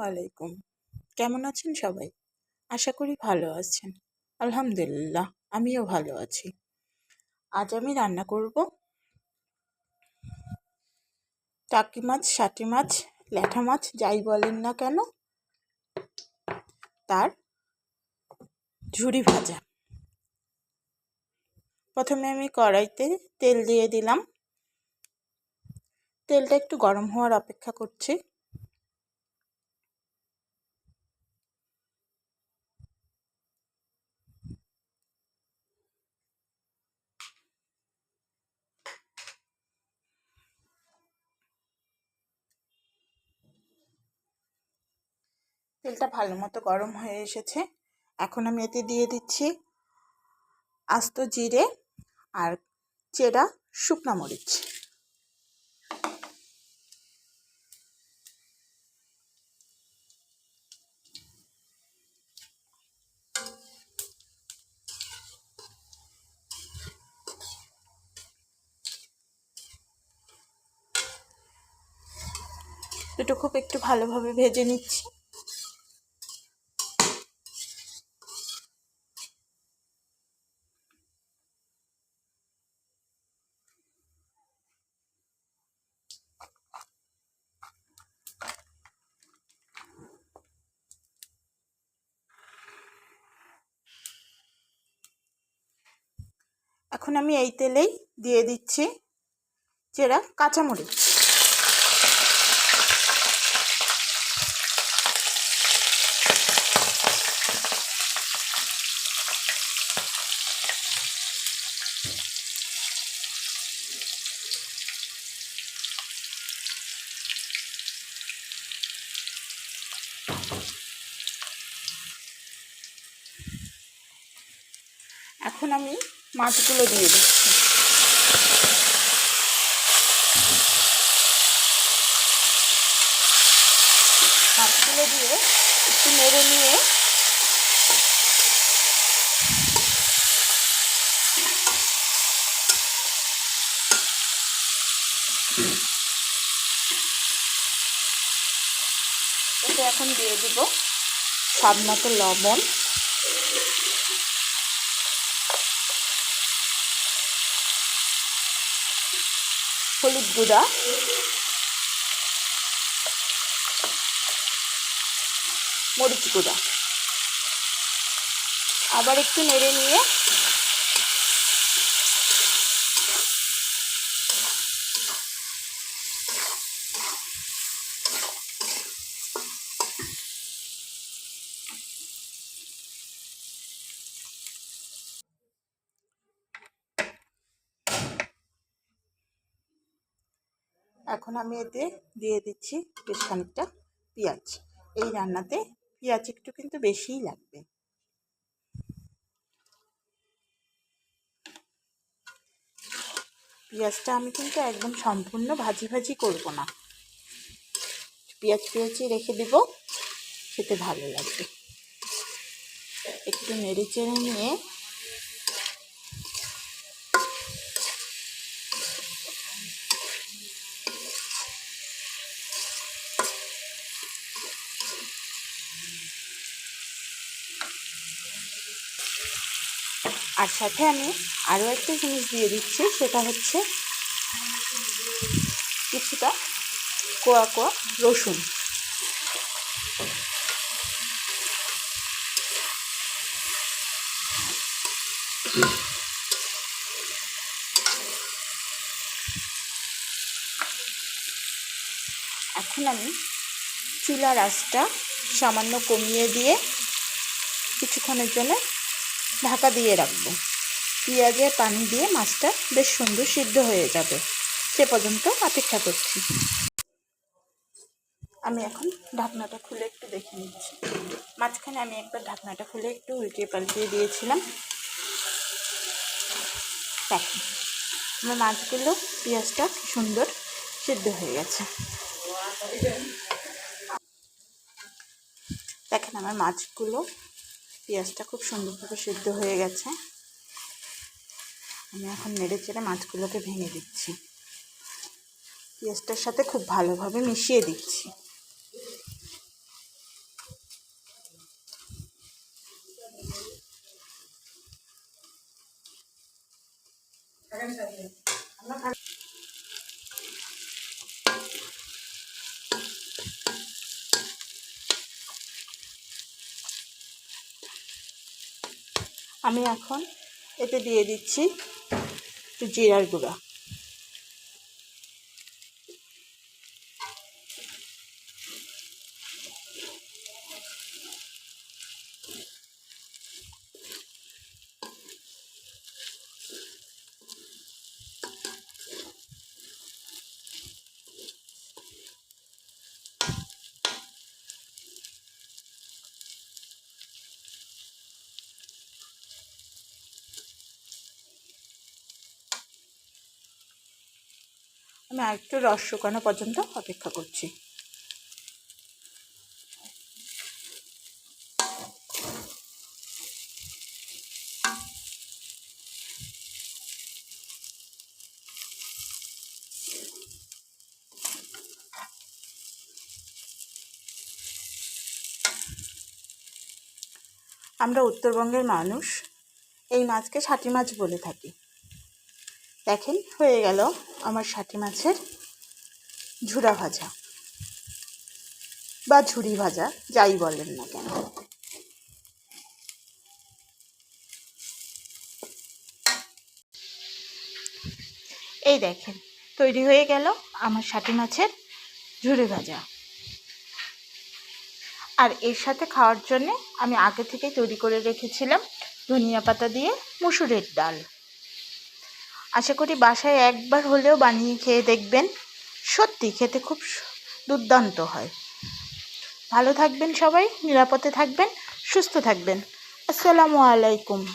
আলাইকুম। কেমন আছেন সবাই? আশা করি ভালো আছেন। আলহামদুলিল্লাহ, আমিও ভালো আছি। আজ আমি রান্না করব টাকি মাছ, সাটি মাছ, ল্যাঠা মাছ, যাই বলেন না কেন। তার ঝুড়ি ভাজা। প্রথমে আমি কড়াইতে তেল দিয়ে দিলাম। তেলটা একটু গরম হওয়ার অপেক্ষা করছি। তেলটা ভালো মতো গরম হয়ে এসেছে। এখন আমি এতে দিয়ে দিচ্ছি আস্ত জিরে আর চেরা শুকনা মরিচ। দুটো খুব একটু ভালোভাবে ভেজে নিচ্ছি। এখন আমি এই তেলেই দিয়ে দিচ্ছি চেরা কাঁচামরিচ। এখন আমি মাছগুলো দিয়ে দিচ্ছি। মাছগুলো দিয়ে একটু নেড়ে নিয়ে এখন দিয়ে দিব স্বাদ মতো লবণ। হলুদ গুঁড়া। মরিচ গুঁড়া। আবার একটু নেড়ে নিয়ে এখন আমি এতে দিয়ে দিচ্ছি বেশ খানিকটা পেঁয়াজ। এই রান্নাতে পেঁয়াজ একটু কিন্তু বেশিই লাগবে। পেঁয়াজটা আমি কিন্তু একদম সম্পূর্ণ ভাজি ভাজি করব না। পেঁয়াজ পেঁয়াজি রেখে দেব, খেতে ভালো লাগবে। একটু নেড়ে চেড়ে নিয়ে আর সাথে আমি আরও একটা জিনিস দিয়ে দিচ্ছি, সেটা হচ্ছে কিছুটা কোয়া কোয়া রসুন। এখন আমি চুলার আঁচটা সামান্য কমিয়ে দিয়ে কিছুক্ষণের জন্য ঢাকা দিয়ে রাখব। পেঁয়াজে পানি দিয়ে মাছটা বেশ সুন্দর সিদ্ধ হয়ে যাবে। সে পর্যন্ত অপেক্ষা করছি। আমি এখন ঢাকনাটা খুলে একটু দেখে নিচ্ছি। মাঝখানে আমি একবার ঢাকনাটা খুলে একটু উল্টিয়ে পাল্টিয়ে দিয়েছিলাম। আমার মাছগুলো, পেঁয়াজটা সুন্দর সিদ্ধ হয়ে গেছে। দেখেন আমার মাছগুলো পেঁয়াজটা খুব সুন্দরভাবে সেদ্ধ হয়ে গেছে। আমি এখন নেড়ে চেড়ে মাছগুলোকে ভেঙে দিচ্ছি। পেঁয়াজটার সাথে খুব ভালোভাবে মিশিয়ে দিচ্ছি। আমি এখন এতে দিয়ে দিচ্ছি জিরার গুঁড়া। আমি আরেকটু রস শুকানো পর্যন্ত অপেক্ষা করছি। আমরা উত্তরবঙ্গের মানুষ, এই মাছকে ষাটি মাছ বলে থাকি। দেখেন, হয়ে গেল আমার ষাটি মাছের ঝুরা ভাজা বা ঝুরি ভাজা, যাই বলেন না কেন। এই দেখেন, তৈরি হয়ে গেল আমার ষাটি মাছের ঝুরি ভাজা। আর এর সাথে খাওয়ার জন্যে আমি আগে থেকে তৈরি করে রেখেছিলাম ধনিয়া পাতা দিয়ে মুসুরের ডাল। আশা করি বাসায় একবার হলেও বানিয়ে খেয়ে দেখবেন। সত্যি খেতে খুব দুর্দান্ত হয়। ভালো থাকবেন সবাই, নিরাপদে থাকবেন, সুস্থ থাকবেন। আসসালামু আলাইকুম।